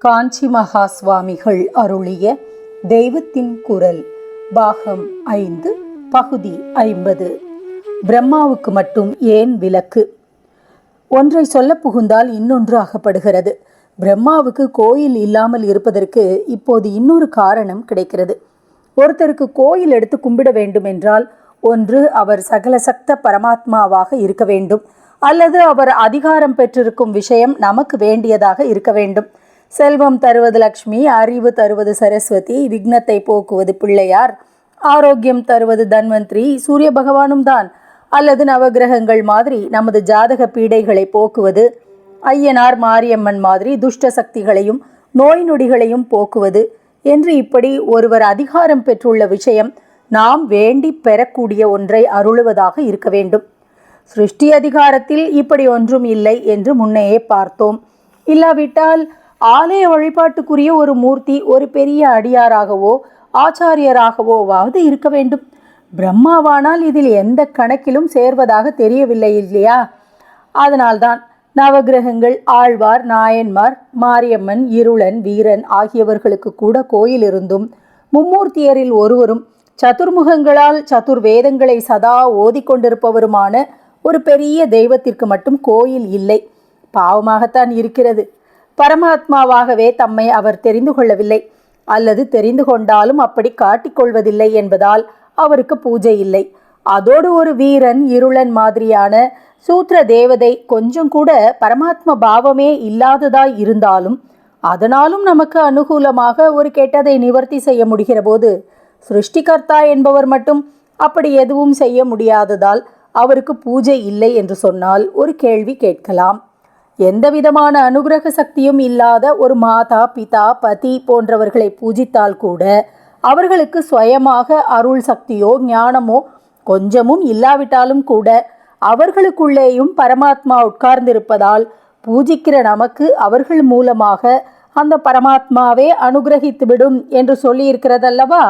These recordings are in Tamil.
காஞ்சி மகா சுவாமிகள் அருளிய தெய்வத்தின் குரல் பாகம் ஐந்து பகுதி ஐம்பது. பிரம்மாவுக்கு மட்டும் ஏன் விலக்கு ஒன்றை சொல்ல புகுந்தால் இன்னொன்று அகப்படுகிறது. பிரம்மாவுக்கு கோயில் இல்லாமல் இருப்பதற்கு இப்போது இன்னொரு காரணம் கிடைக்கிறது. ஒருத்தருக்கு கோயில் எடுத்து கும்பிட வேண்டும் என்றால் ஒன்று அவர் சகல சக்த பரமாத்மாவாக இருக்க வேண்டும். அல்லது அவர் அதிகாரம் பெற்றிருக்கும் விஷயம் நமக்கு வேண்டியதாக இருக்க வேண்டும். செல்வம் தருவது லக்ஷ்மி அறிவு தருவது சரஸ்வதி விக்னத்தை போக்குவது பிள்ளையார் ஆரோக்கியம் தருவது தன்வந்திரி சூரிய பகவானும் தான். அல்லது நவகிரகங்கள் மாதிரி நமது ஜாதக பீடைகளை போக்குவது ஐயனார் மாரியம்மன் மாதிரி துஷ்ட சக்திகளையும் நோய் நொடிகளையும் போக்குவது என்று இப்படி ஒருவர் அதிகாரம் பெற்றுள்ள விஷயம் நாம் வேண்டி பெறக்கூடிய ஒன்றை அருளுவதாக இருக்க வேண்டும். சிருஷ்டி அதிகாரத்தில் இப்படி ஒன்றும் இல்லை என்று முன்னையே பார்த்தோம். இல்லாவிட்டால் ஆலய வழிபாட்டுக்குரிய ஒரு மூர்த்தி ஒரு பெரிய அடியாராகவோ ஆச்சாரியராகவோவாவது இருக்க வேண்டும். பிரம்மாவானால் இதில் எந்த கணக்கிலும் சேர்வதாக தெரியவில்லை இல்லையா? அதனால்தான் நவகிரகங்கள் ஆழ்வார் நாயன்மார் மாரியம்மன் இருளன் வீரன் ஆகியவர்களுக்கு கூட கோயில் இருந்தும் மும்மூர்த்தியரில் ஒருவரும் சதுர்முகங்களால் சதுர் வேதங்களை சதா ஓதிக்கொண்டிருப்பவருமான ஒரு பெரிய தெய்வத்திற்கு மட்டும் கோயில் இல்லை. பாவமாகத்தான் இருக்கிறது. பரமாத்மாவாகவே தம்மை அவர் தெரிந்து கொள்ளவில்லை. அல்லது தெரிந்து கொண்டாலும் அப்படி காட்டிக்கொள்வதில்லை என்பதால் அவருக்கு பூஜை இல்லை. அதோடு ஒரு வீரன் இருளன் மாதிரியான சூத்திர தேவதை கொஞ்சம் கூட பரமாத்ம பாவமே இல்லாததாய் இருந்தாலும் அதனாலும் நமக்கு அனுகூலமாக ஒரு கெட்டதை நிவர்த்தி செய்ய முடிகிற போது சிருஷ்டிகர்த்தா என்பவர் மட்டும் அப்படி எதுவும் செய்ய முடியாததால் அவருக்கு பூஜை இல்லை என்று சொன்னால் ஒரு கேள்வி கேட்கலாம். எந்த விதமான அனுகிரக சக்தியும் இல்லாத ஒரு மாதா பிதா பதி போன்றவர்களை பூஜித்தால் கூட அவர்களுக்கு சுயமாக அருள் சக்தியோ ஞானமோ கொஞ்சமும் இல்லாவிட்டாலும் கூட அவர்களுக்குள்ளேயும் பரமாத்மா உட்கார்ந்திருப்பதால் பூஜிக்கிற நமக்கு அவர்கள் மூலமாக அந்த பரமாத்மாவே அனுகிரகித்துவிடும் என்று சொல்லியிருக்கிறதல்லவா?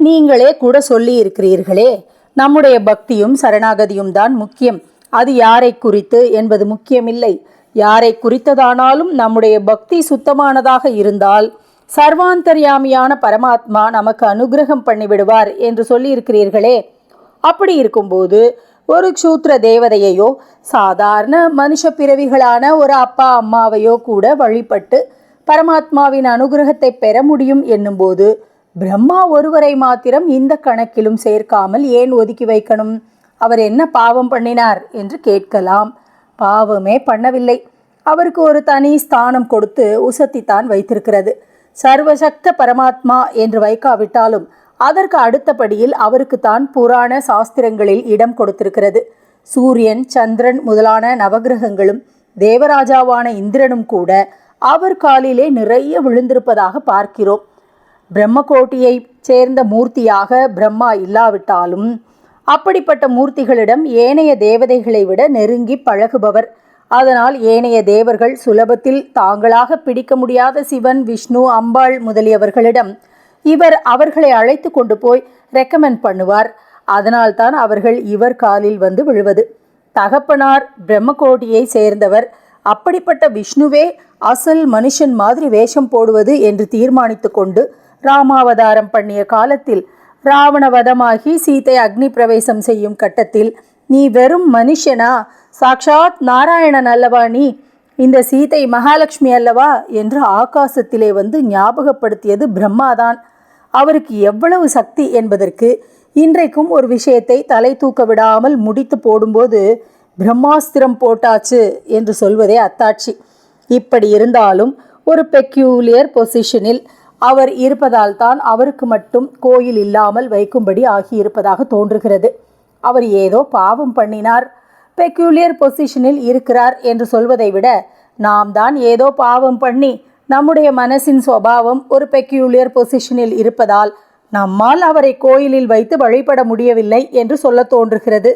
நீங்களே கூட சொல்லி இருக்கிறீர்களே நம்முடைய பக்தியும் சரணாகதியும் தான் முக்கியம். அது யாரை குறித்து என்பது முக்கியமில்லை. யாரை குறித்ததானாலும் நம்முடைய பக்தி சுத்தமானதாக இருந்தால் சர்வாந்தர்யாமியான பரமாத்மா நமக்கு அனுகிரகம் பண்ணிவிடுவார் என்று சொல்லியிருக்கிறீர்களே. அப்படி இருக்கும்போது ஒரு க்ஷூத்ர தேவதையையோ சாதாரண மனுஷ பிறவிகளான ஒரு அப்பா அம்மாவையோ கூட வழிபட்டு பரமாத்மாவின் அனுகிரகத்தை பெற முடியும் என்னும்போது பிரம்மா ஒருவரை மாத்திரம் இந்த கணக்கிலும் சேர்க்காமல் ஏன் ஒதுக்கி வைக்கணும்? அவர் என்ன பாவம் பண்ணினார் என்று கேட்கலாம். பாவமே பண்ணவில்லை. அவருக்கு ஒரு தனி ஸ்தானம் கொடுத்து உசத்தித்தான் வைத்திருக்கிறது. சர்வசக்த பரமாத்மா என்று வைக்காவிட்டாலும் அதற்கு அடுத்தபடியில் அவருக்கு தான் புராண சாஸ்திரங்களில் இடம் கொடுத்திருக்கிறது. சூரியன் சந்திரன் முதலான நவகிரகங்களும் தேவராஜாவான இந்திரனும் கூட அவர் காலிலே நிறைய விழுந்திருப்பதாக பார்க்கிறோம். பிரம்மகோட்டியைச் சேர்ந்த மூர்த்தியாக பிரம்மா இல்லாவிட்டாலும் அப்படிப்பட்ட மூர்த்திகளிடம் ஏனைய தேவதைகளை விட நெருங்கி பழகுபவர். அதனால் ஏனைய தேவர்கள் சுலபத்தில் தாங்களாக பிடிக்க முடியாத சிவன் விஷ்ணு அம்பாள் முதலியவர்களிடம் இவர் அவர்களை அழைத்து கொண்டு போய் ரெக்கமெண்ட் பண்ணுவார். அதனால்தான் அவர்கள் இவர் காலில் வந்து விழுவது. தகப்பனார் பிரம்மகோட்டியை சேர்ந்தவர். அப்படிப்பட்ட விஷ்ணுவே அசல் மனுஷன் மாதிரி வேஷம் போடுவது என்று தீர்மானித்து கொண்டு ராமாவதாரம் பண்ணிய காலத்தில் ராவணவதமாகி சீத்தை அக்னி பிரவேசம் செய்யும் கட்டத்தில் நீ வெறும் மனுஷனா? சாக்ஷாத் நாராயணன் அல்லவா நீ? இந்த சீதை மகாலட்சுமி அல்லவா? என்று ஆகாசத்திலே வந்து ஞாபகப்படுத்தியது பிரம்மாதான். அவருக்கு எவ்வளவு சக்தி என்பதற்கு இன்றைக்கும் ஒரு விஷயத்தை தலை தூக்க விடாமல் முடித்து போடும்போது பிரம்மாஸ்திரம் போட்டாச்சு என்று சொல்வதே அத்தாட்சி. இப்படி இருந்தாலும் ஒரு பெக்யூலியர் பொசிஷனில் அவர் இருப்பதால் தான் அவருக்கு மட்டும் கோயில் இல்லாமல் வைக்கும்படி ஆகியிருப்பதாக தோன்றுகிறது. அவர் ஏதோ பாவம் பண்ணினார். பெக்யூலியர் பொசிஷனில் இருக்கிறார் என்று சொல்வதை விட நாம் தான் ஏதோ பாவம் பண்ணி நம்முடைய மனசின் சுவாவம் ஒரு பெக்யூலியர் பொசிஷனில் இருப்பதால் நம்மால் அவரை கோயிலில் வைத்து வழிபட முடியவில்லை என்று சொல்ல தோன்றுகிறது.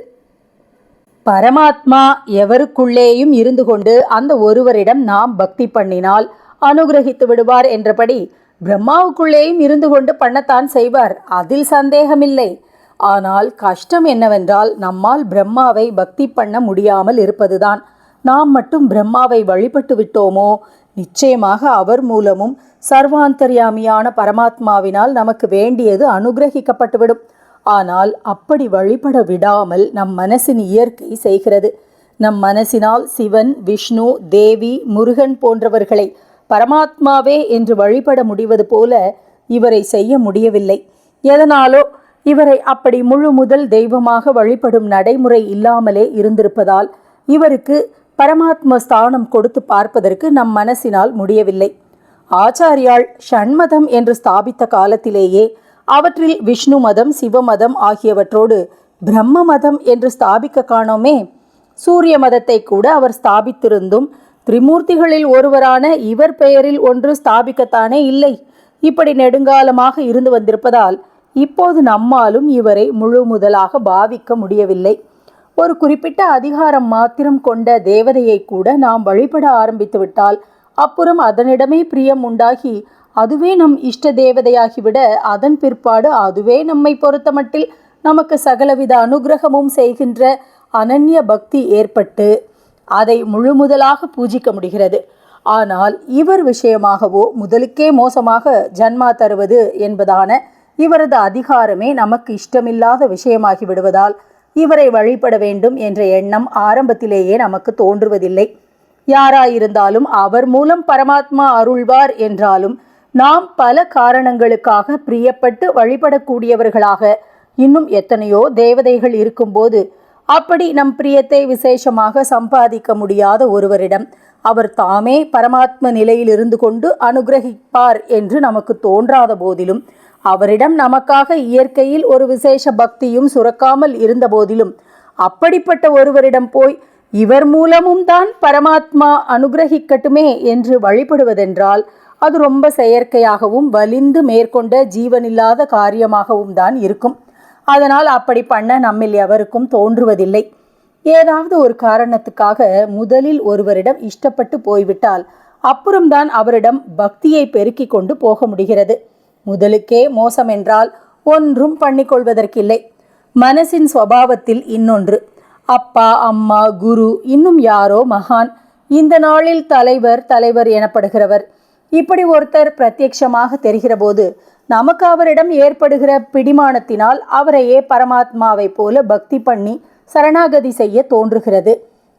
பரமாத்மா எவருக்குள்ளேயும் இருந்து கொண்டு அந்த ஒருவரிடம் நாம் பக்தி பண்ணினால் அனுகிரகித்து விடுவார் என்றபடி பிரம்மாவுக்குள்ளேயும் இருந்து கொண்டு பண்ணத்தான் செய்வார். அதில் சந்தேகமில்லை. ஆனால் கஷ்டம் என்னவென்றால் நம்மால் பிரம்மாவை பக்தி பண்ண முடியாமல் இருப்பதுதான். நாம் மட்டும் பிரம்மாவை வழிபட்டு விட்டோமோ? நிச்சயமாக அவர் மூலமும் சர்வாந்தர்யாமியான பரமாத்மாவினால் நமக்கு வேண்டியது அனுகிரகிக்கப்பட்டுவிடும். ஆனால் அப்படி வழிபட விடாமல் நம் மனசின் இயற்கை செய்கிறது. நம் மனசினால் சிவன் விஷ்ணு தேவி முருகன் போன்றவர்களை பரமாத்மாவே என்று வழிபட முடிவது போல இவரை செய்ய முடியவில்லை. எதனாலோ இவரை அப்படி முழு முதல் தெய்வமாக வழிபடும் நடைமுறை இல்லாமலே இருந்திருப்பதால் இவருக்கு பரமாத்ம ஸ்தானம் கொடுத்து பார்ப்பதற்கு நம் மனசினால் முடியவில்லை. ஆச்சாரியால் ஷண்மதம் என்று ஸ்தாபித்த காலத்திலேயே அவற்றில் விஷ்ணு மதம் சிவமதம் ஆகியவற்றோடு பிரம்ம மதம் என்று ஸ்தாபிக்க காணோமே. சூரிய மதத்தை கூட அவர் ஸ்தாபித்திருந்தும் திரிமூர்த்திகளில் ஒருவரான இவர் பெயரில் ஒன்று ஸ்தாபிக்கத்தானே இல்லை. இப்படி நெடுங்காலமாக இருந்து வந்திருப்பதால் இப்போது நம்மாலும் இவரை முழு முதலாக பாவிக்க முடியவில்லை. ஒரு குறிப்பிட்ட அதிகாரம் மாத்திரம் கொண்ட தேவதையை கூட நாம் வழிபட ஆரம்பித்துவிட்டால் அப்புறம் அதனிடமே பிரியம் உண்டாகி அதுவே நம் இஷ்ட தேவதையாகிவிட அதன் பிற்பாடு அதுவே நம்மை பொறுத்தமட்டில் நமக்கு சகலவித அனுகிரகமும் செய்கின்ற அனன்ய பக்தி ஏற்பட்டு அதை முழுமுதலாக பூஜிக்க முடிகிறது. ஆனால் இவர் விஷயமாகவோ முதலுக்கே மோசமாக ஜன்மா தருவது என்பதான இவரது அதிகாரமே நமக்கு இஷ்டமில்லாத விஷயமாகி விடுவதால் இவரை வழிபட வேண்டும் என்ற எண்ணம் ஆரம்பத்திலேயே நமக்கு தோன்றுவதில்லை. யாராயிருந்தாலும் அவர் மூலம் பரமாத்மா அருள்வார் என்றாலும் நாம் பல காரணங்களுக்காக பிரியப்பட்டு வழிபடக்கூடியவர்களாக இன்னும் எத்தனையோ தேவதைகள் இருக்கும்போது அப்படி நம் பிரியத்தை விசேஷமாக சம்பாதிக்க முடியாத ஒருவரிடம் அவர் தாமே பரமாத்ம நிலையில் இருந்து கொண்டு அனுகிரகிப்பார் என்று நமக்கு தோன்றாத போதிலும் அவரிடம் நமக்காக இயற்கையில் ஒரு விசேஷ பக்தியும் சுரக்காமல் இருந்த போதிலும் அப்படிப்பட்ட ஒருவரிடம் போய் இவர் மூலமும் தான் பரமாத்மா அனுகிரகிக்கட்டுமே என்று வழிபடுவதென்றால் அது ரொம்ப செயற்கையாகவும் வலிந்து மேற்கொண்ட ஜீவனில்லாத காரியமாகவும் தான் இருக்கும். அதனால் அப்படி பண்ண நம்மில் எவருக்கும் தோன்றுவதில்லை. ஏதாவது ஒரு காரணத்துக்காக முதலில் ஒருவரிடம் இஷ்டப்பட்டு போய்விட்டால் அப்புறம்தான் அவரிடம் பக்தியை பெருக்கிக் கொண்டு போக முடிகிறது. முதலுக்கே மோசம் என்றால் ஒன்றும் பண்ணிக்கொள்வதற்கில்லை மனசின் சுவாவத்தில் இன்னொன்று. அப்பா அம்மா குரு இன்னும் யாரோ மகான். இந்த நாளில் தலைவர் தலைவர் எனப்படுகிறவர். இப்படி ஒருத்தர் பிரத்யட்சமாக தெரிகிறபோது நமக்கு அவரிடம் ஏற்படுகிற பிடிமானத்தினால் அவரையே பரமாத்மாவை போல பக்தி பண்ணி சரணாகதி செய்ய தோன்றுகிறது.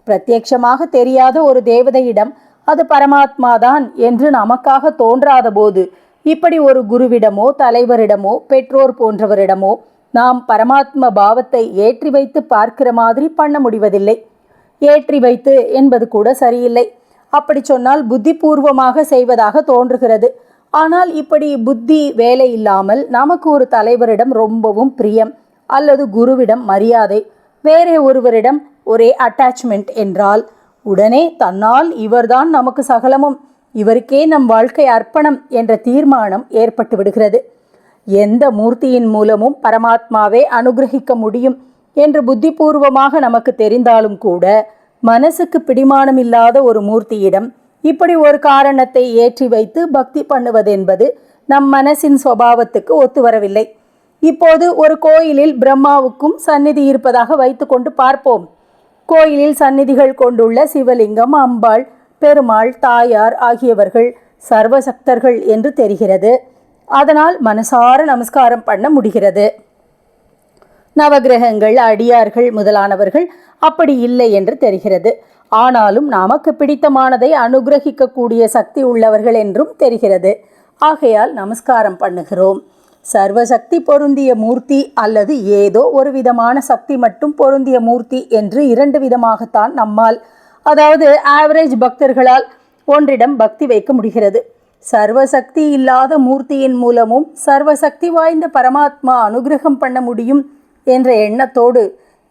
பிரத்யட்சமாக தெரியாத ஒரு தேவதையிடம் அது பரமாத்மாதான் என்று நமக்காக தோன்றாத போது இப்படி ஒரு குருவிடமோ தலைவரிடமோ பெற்றோர் போன்றவரிடமோ நாம் பரமாத்ம பாவத்தை ஏற்றி வைத்து பார்க்கிற மாதிரி பண்ண முடிவதில்லை. ஏற்றி வைத்து என்பது கூட சரியில்லை. அப்படி சொன்னால் புத்திபூர்வமாக செய்வதாக தோன்றுகிறது. ஆனால் இப்படி புத்தி வேலை இல்லாமல் நமக்கு ஒரு தலைவரிடம் ரொம்பவும் பிரியம் அல்லது குருவிடம் மரியாதை வேறே ஒருவரிடம் ஒரே அட்டாச்மெண்ட் என்றால் உடனே தன்னால் இவர்தான் நமக்கு சகலமும் இவருக்கே நம் வாழ்க்கை அர்ப்பணம் என்ற தீர்மானம் ஏற்பட்டு விடுகிறது. எந்த மூர்த்தியின் மூலமும் பரமாத்மாவே அனுகிரகிக்க முடியும் என்று புத்திபூர்வமாக நமக்கு தெரிந்தாலும் கூட மனசுக்கு பிடிமானம் இல்லாத ஒரு மூர்த்தியிடம் இப்படி ஒரு காரணத்தை ஏற்றி வைத்து பக்தி பண்ணுவதென்பது நம் மனசின் சுவாவத்துக்கு ஒத்து வரவில்லை இப்போது ஒரு கோயிலில் பிரம்மாவுக்கும் சந்நிதி இருப்பதாக வைத்துக்கொண்டு பார்ப்போம். கோயிலில் சந்நிதிகள் கொண்டுள்ள சிவலிங்கம் அம்பாள் பெருமாள் தாயார் ஆகியவர்கள் சர்வசக்தர்கள் என்று தெரிகிறது. அதனால் மனசார நமஸ்காரம் பண்ண முடிகிறது. நவகிரகங்கள் அடியார்கள் முதலானவர்கள் அப்படி இல்லை என்று தெரிகிறது. ஆனாலும் நமக்கு பிடித்தமானதை அனுகிரகிக்கக்கூடிய சக்தி உள்ளவர்கள் என்றும் தெரிகிறது. ஆகையால் நமஸ்காரம் பண்ணுகிறோம். சர்வசக்தி பொருந்திய மூர்த்தி அல்லது ஏதோ ஒரு விதமான சக்தி மட்டும் பொருந்திய மூர்த்தி என்று இரண்டு விதமாகத்தான் நம்மால் அதாவது ஆவரேஜ் பக்தர்களால் ஒன்றிடம் பக்தி வைக்க முடிகிறது. சர்வசக்தி இல்லாத மூர்த்தியின் மூலமும் சர்வசக்தி வாய்ந்த பரமாத்மா அனுகிரகம் பண்ண முடியும் என்ற எண்ணத்தோடு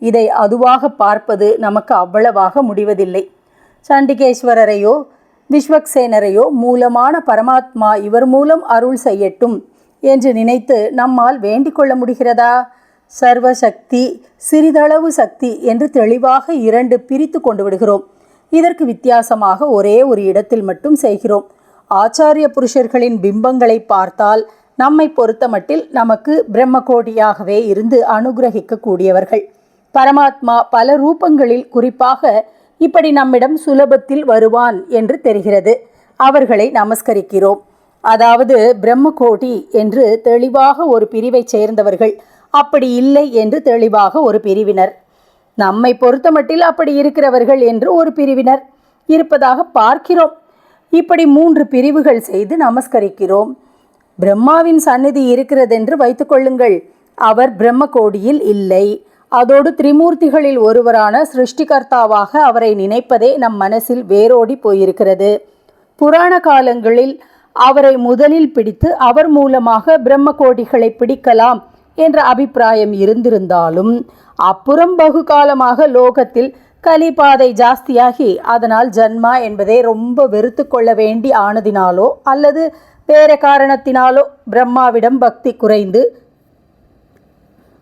இதை அதுவாக பார்ப்பது நமக்கு அவ்வளவாக முடிவதில்லை. சண்டிகேஸ்வரரையோ விஸ்வக்சேனரையோ மூலமான பரமாத்மா இவர் மூலம் அருள் செய்யட்டும் என்று நினைத்து நம்மால் வேண்டிக் கொள்ள முடிகிறதா? சர்வசக்தி சிறிதளவு சக்தி என்று தெளிவாக இரண்டு பிரித்து கொண்டு விடுகிறோம். இதற்கு வித்தியாசமாக ஒரே ஒரு இடத்தில் மட்டும் செய்கிறோம். ஆச்சாரிய புருஷர்களின் பிம்பங்களை பார்த்தால் நம்மை பொறுத்தமட்டில் நமக்கு பிரம்மகோடியாகவே இருந்து அனுகிரகிக்க கூடியவர்கள் பரமாத்மா பல ரூபங்களில் குறிப்பாக இப்படி நம்மிடம் சுலபத்தில் வருவான் என்று தெரிகிறது. அவர்களை நமஸ்கரிக்கிறோம். அதாவது பிரம்மகோடி என்று தெளிவாக ஒரு பிரிவைச் சேர்ந்தவர்கள் அப்படி இல்லை என்று தெளிவாக ஒரு பிரிவினர். நம்மை பொறுத்தமட்டில் அப்படி இருக்கிறவர்கள் என்று ஒரு பிரிவினர் இருப்பதாக பார்க்கிறோம். இப்படி மூன்று பிரிவுகள் செய்து நமஸ்கரிக்கிறோம். பிரம்மாவின் சந்நிதி இருக்கிறதென்று வைத்துக்கொள்ளுங்கள் அவர் பிரம்மகோடியில் இல்லை. அதோடு திரிமூர்த்திகளில் ஒருவரான சிருஷ்டிகர்த்தாவாக அவரை நினைப்பதே நம் மனசில் வேரோடி போயிருக்கிறது. புராண காலங்களில் அவரை முதலில் பிடித்து அவர் மூலமாக பிரம்ம கோடிகளை பிடிக்கலாம் என்ற அபிப்பிராயம் இருந்திருந்தாலும் அப்புறம் பகுகாலமாக லோகத்தில் கலிபாதை ஜாஸ்தியாகி அதனால் ஜன்மா என்பதை ரொம்ப வெறுத்து கொள்ள வேண்டி ஆனதினாலோ அல்லது வேற காரணத்தினாலோ பிரம்மாவிடம் பக்தி குறைந்து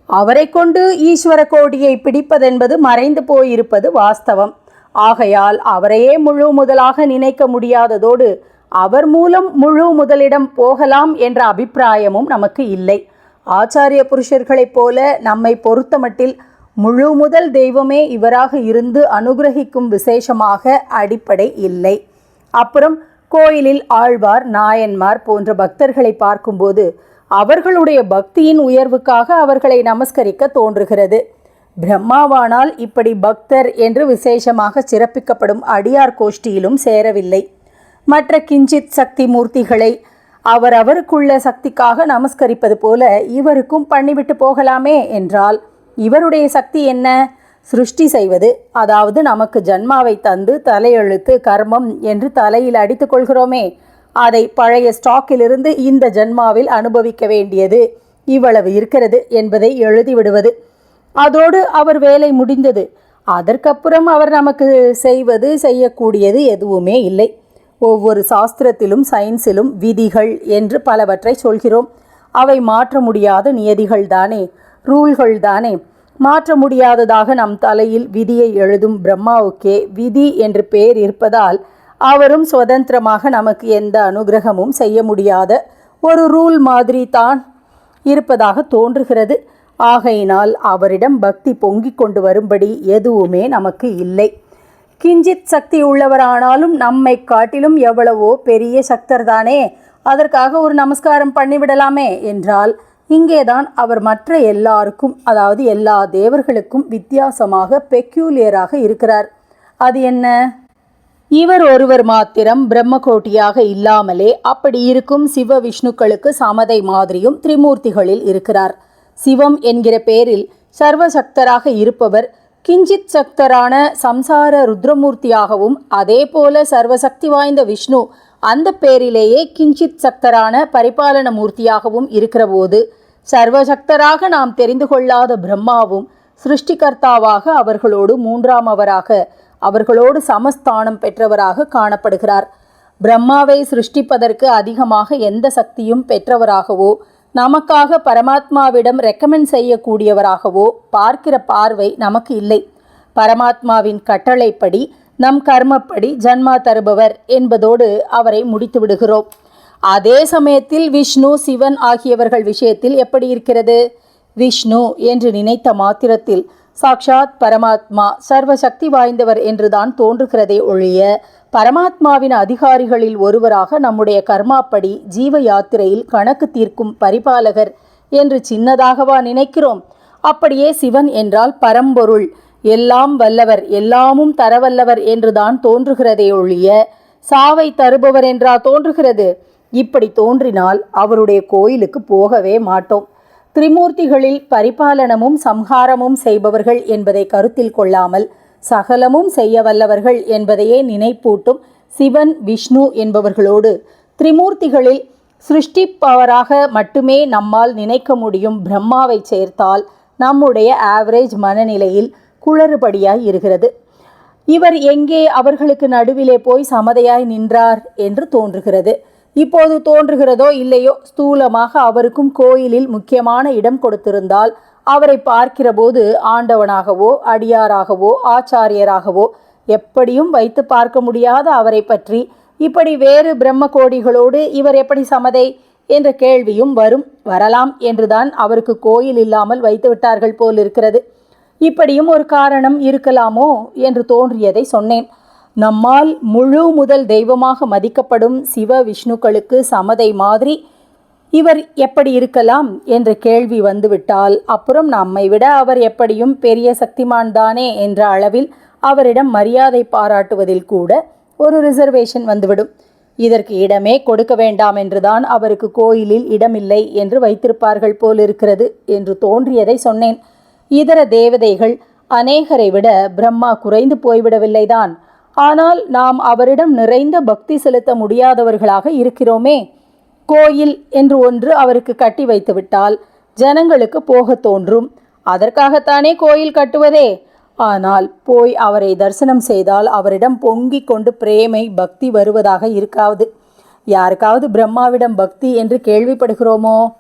அவரை கொண்டு ஈஸ்வர கோடியை பிடிப்பதென்பது மறைந்து போயிருப்பது வாஸ்தவம். ஆகையால் அவரையே முழு முதலாக நினைக்க முடியாததோடு அவர் மூலம் முழு முதலிடம் போகலாம் என்ற அபிப்பிராயமும் நமக்கு இல்லை. ஆச்சாரிய புருஷர்களைப் போல நம்மை பொறுத்தமட்டில் முழு முதல் தெய்வமே இவராக இருந்து அனுகிரகிக்கும் விசேஷமாக அடிப்படை இல்லை. அப்புறம் கோயிலில் ஆழ்வார் நாயன்மார் போன்ற பக்தர்களை பார்க்கும்போது அவர்களுடைய பக்தியின் உயர்வுக்காக அவர்களை நமஸ்கரிக்க தோன்றுகிறது. பிரம்மாவானால் இப்படி பக்தர் என்று விசேஷமாக சிறப்பிக்கப்படும் அடியார் கோஷ்டியிலும் சேரவில்லை. மற்ற கிஞ்சித் சக்தி மூர்த்திகளை அவர் அவருக்குள்ள சக்திக்காக நமஸ்கரிப்பது போல இவருக்கும் பண்ணிவிட்டு போகலாமே என்றால் இவருடைய சக்தி என்ன? சிருஷ்டி செய்வது அதாவது நமக்கு ஜன்மாவை தந்து தலையெழுத்து கர்மம் என்று தலையில் அடித்து கொள்கிறோமே அதை பழைய ஸ்டாக்கிலிருந்து இந்த ஜென்மாவில் அனுபவிக்க வேண்டியது இவ்வளவு இருக்கிறது என்பதை எழுதிவிடுவது. அதோடு அவர் வேலை முடிந்தது. அதற்கப்புறம் அவர் நமக்கு செய்வது செய்யக்கூடியது எதுவுமே இல்லை. ஒவ்வொரு சாஸ்திரத்திலும் சயின்ஸிலும் விதிகள் என்று பலவற்றை சொல்கிறோம். அவை மாற்ற முடியாத நியதிகள் தானே ரூல்கள் தானே. மாற்ற முடியாததாக நம் தலையில் விதியை எழுதும் பிரம்மாவுக்கே விதி என்று பெயர் இருப்பதால் அவரும் சுதந்திரமாக நமக்கு எந்த அனுகிரகமும் செய்ய முடியாத ஒரு ரூல் மாதிரி தான் இருப்பதாக தோன்றுகிறது. ஆகையினால் அவரிடம் பக்தி பொங்கிக் கொண்டு வரும்படி எதுவுமே நமக்கு இல்லை. கிஞ்சித் சக்தி உள்ளவரானாலும் நம்மை காட்டிலும் எவ்வளவோ பெரிய சக்தர் தானே அதற்காக ஒரு நமஸ்காரம் பண்ணிவிடலாமே என்றால் இங்கேதான் அவர் மற்ற எல்லாருக்கும் அதாவது எல்லா தேவர்களுக்கும் வித்தியாசமாக பெக்யூலியராக இருக்கிறார். அது என்ன? இவர் ஒருவர் மாத்திரம் பிரம்மகோட்டியாக இல்லாமலே அப்படி இருக்கும் சிவ விஷ்ணுக்களுக்கு சமதை மாதிரியும் திரிமூர்த்திகளில் இருக்கிறார். சிவம் என்கிற பேரில் சர்வசக்தராக இருப்பவர் கிஞ்சித் சக்தரான சம்சார ருத்ரமூர்த்தியாகவும் அதே போல சர்வசக்தி வாய்ந்த விஷ்ணு அந்த பேரிலேயே கிஞ்சித் சக்தரான பரிபாலன மூர்த்தியாகவும் இருக்கிறபோது சர்வசக்தராக நாம் தெரிந்து கொள்ளாத பிரம்மாவும் சிருஷ்டிகர்த்தாவாக அவர்களோடு மூன்றாம் அவராக அவர்களோடு சமஸ்தானம் பெற்றவராக காணப்படுகிறார். பிரம்மாவை சிருஷ்டிப்பதற்கு அதிகமாக எந்த சக்தியும் பெற்றவராகவோ நமக்காக பரமாத்மாவிடம் ரெக்கமெண்ட் செய்யக்கூடியவராகவோ பார்க்கிற பார்வை நமக்கு இல்லை. பரமாத்மாவின் கட்டளைப்படி நம் கர்மப்படி ஜன்மா தருபவர் என்பதோடு அவரை முடித்து விடுகிறோம். அதே சமயத்தில் விஷ்ணு சிவன் ஆகியவர்கள் விஷயத்தில் எப்படி இருக்கிறது? விஷ்ணு என்று நினைத்த மாத்திரத்தில் சாக்ஷாத் பரமாத்மா சர்வசக்தி வாய்ந்தவர் என்றுதான் தோன்றுகிறதே ஒழிய பரமாத்மாவின் அதிகாரிகளில் ஒருவராக நம்முடைய கர்மாப்படி ஜீவ யாத்திரையில் கணக்கு தீர்க்கும் பரிபாலகர் என்று சின்னதாகவா நினைக்கிறோம். அப்படியே சிவன் என்றால் பரம்பொருள். எல்லாம் வல்லவர் எல்லாமும் தரவல்லவர் என்றுதான் தோன்றுகிறதே ஒழிய சாவை தருபவர் என்றா தோன்றுகிறது? இப்படி தோன்றினால் அவருடைய கோயிலுக்கு போகவே மாட்டோம். திரிமூர்த்திகளில் பரிபாலனமும் சம்ஹாரமும் செய்பவர்கள் என்பதை கருத்தில் கொள்ளாமல் சகலமும் செய்ய வல்லவர்கள் என்பதையே நினைப்பூட்டும் சிவன் விஷ்ணு என்பவர்களோடு திரிமூர்த்திகளில் சிருஷ்டிப்பவராக மட்டுமே நம்மால் நினைக்க முடியும் பிரம்மாவை சேர்த்தால் நம்முடைய ஆவரேஜ் மனநிலையில் குளறுபடியாய் இருக்கிறது. இவர் எங்கே அவர்களுக்கு நடுவிலே போய் சமதையாய் நின்றார் என்று தோன்றுகிறது. இப்போது தோன்றுகிறதோ இல்லையோ ஸ்தூலமாக அவருக்கும் கோயிலில் முக்கியமான இடம் கொடுத்திருந்தால் அவரை பார்க்கிறபோது ஆண்டவனாகவோ அடியாராகவோ ஆச்சாரியராகவோ எப்படியும் வைத்து பார்க்க முடியாத அவரை பற்றி இப்படி வேறு பிரம்ம கோடிகளோடு இவர் எப்படி சமதை என்ற கேள்வியும் வரும் வரலாம் என்றுதான் அவருக்கு கோயில் இல்லாமல் வைத்து விட்டார்கள் போல் இருக்கிறது இப்படியும் ஒரு காரணம் இருக்கலாமோ என்று தோன்றியதை சொன்னேன். நம்மால் முழு முதல் தெய்வமாக மதிக்கப்படும் சிவ விஷ்ணுக்களுக்கு சமதை மாதிரி இவர் எப்படி இருக்கலாம் என்ற கேள்வி வந்துவிட்டால் அப்புறம் நம்மை விட அவர் எப்படியும் பெரிய சக்திமான் தானே என்ற அளவில் அவரிடம் மரியாதை பாராட்டுவதில் கூட ஒரு ரிசர்வேஷன் வந்துவிடும். இதற்கு இடமே கொடுக்க வேண்டாம் என்றுதான் அவருக்கு கோயிலில் இடமில்லை என்று வைத்திருப்பார்கள் போலிருக்கிறது என்று தோன்றியதை சொன்னேன். இதர தேவதைகள் அநேகரை விட பிரம்மா குறைந்து போய்விடவில்லைதான். ஆனால் நாம் அவரிடம் நிறைந்த பக்தி செலுத்த முடியாதவர்களாக இருக்கிறோமே. கோயில் என்று ஒன்று அவருக்கு கட்டி வைத்துவிட்டால் ஜனங்களுக்கு போக தோன்றும். அதற்காகத்தானே கோயில் கட்டுவதே? ஆனால் போய் அவரை தரிசனம் செய்தால் அவரிடம் பொங்கிக் கொண்டு பிரேமை பக்தி வருவதாக இருக்காது. யாருக்காவது பிரம்மாவிடம் பக்தி என்று கேள்விப்படுகிறோமோ?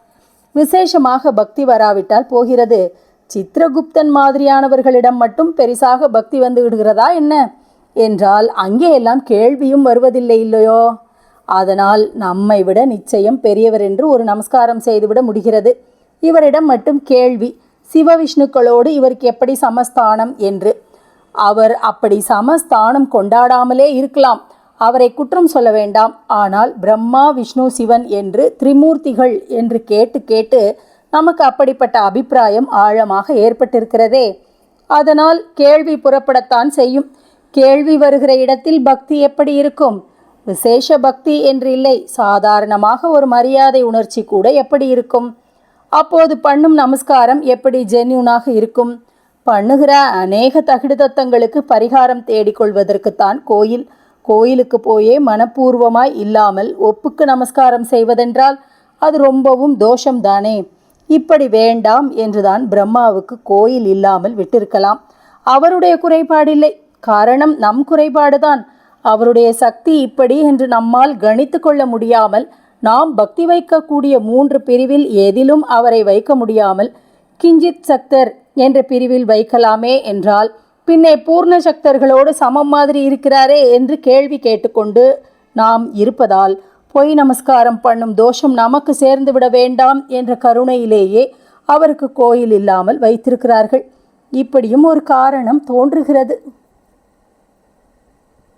விசேஷமாக பக்தி வராவிட்டால் போகிறது. சித்திரகுப்தன் மாதிரியானவர்களிடம் மட்டும் பெரிசாக பக்தி வந்து விடுகிறதா என்ன? என்றால் அங்கேயெல்லாம் கேள்வியும் வருவதில்லை இல்லையோ? அதனால் நம்மை விட நிச்சயம் பெரியவர் என்று ஒரு நமஸ்காரம் செய்துவிட முடிகிறது. இவரிடம் மட்டும் கேள்வி சிவவிஷ்ணுக்களோடு இவருக்கு எப்படி சமஸ்தானம் என்று. அவர் அப்படி சமஸ்தானம் கொண்டாடாமலே இருக்கலாம் அவரை குற்றம் சொல்ல வேண்டாம். ஆனால் பிரம்மா விஷ்ணு சிவன் என்று திரிமூர்த்திகள் என்று கேட்டு கேட்டு நமக்கு அப்படிப்பட்ட அபிப்பிராயம் ஆழமாக ஏற்பட்டிருக்கிறதே. அதனால் கேள்வி புறப்படத்தான் செய்யும். கேள்வி வருகிற இடத்தில் பக்தி எப்படி இருக்கும்? விசேஷ பக்தி என்று இல்லை சாதாரணமாக ஒரு மரியாதை உணர்ச்சி கூட எப்படி இருக்கும்? அப்போது பண்ணும் நமஸ்காரம் எப்படி ஜென்யூனாக இருக்கும்? பண்ணுகிற அநேக தகிடுதத்தங்களுக்கு பரிகாரம் தேடிக்கொள்வதற்குத்தான் கோயில் கோயிலுக்கு போயே மனப்பூர்வமாய் இல்லாமல் ஒப்புக்கு நமஸ்காரம் செய்வதென்றால் அது ரொம்பவும் தோஷம்தானே? இப்படி வேண்டாம் என்றுதான் பிரம்மாவுக்கு கோயில் இல்லாமல் விட்டிருக்கலாம். அவருடைய குறைபாடில்லை. காரணம் நம் குறைபாடுதான். அவருடைய சக்தி இப்படி என்று நம்மால் கணித்து கொள்ள முடியாமல் நாம் பக்தி வைக்கக்கூடிய மூன்று பிரிவில் எதிலும் அவரை வைக்க முடியாமல் கிஞ்சித் சக்தர் என்ற பிரிவில் வைக்கலாமே என்றால் பின்னே பூர்ண சக்தர்களோடு சமம் மாதிரி இருக்கிறாரே என்று கேள்வி கேட்டுக்கொண்டு நாம் இருப்பதால் பொய் நமஸ்காரம் பண்ணும் தோஷம் நமக்கு சேர்ந்து விட வேண்டாம் என்ற கருணையிலேயே அவருக்கு கோயில் இல்லாமல் வைத்திருக்கிறார்கள். இப்படியும் ஒரு காரணம் தோன்றுகிறது.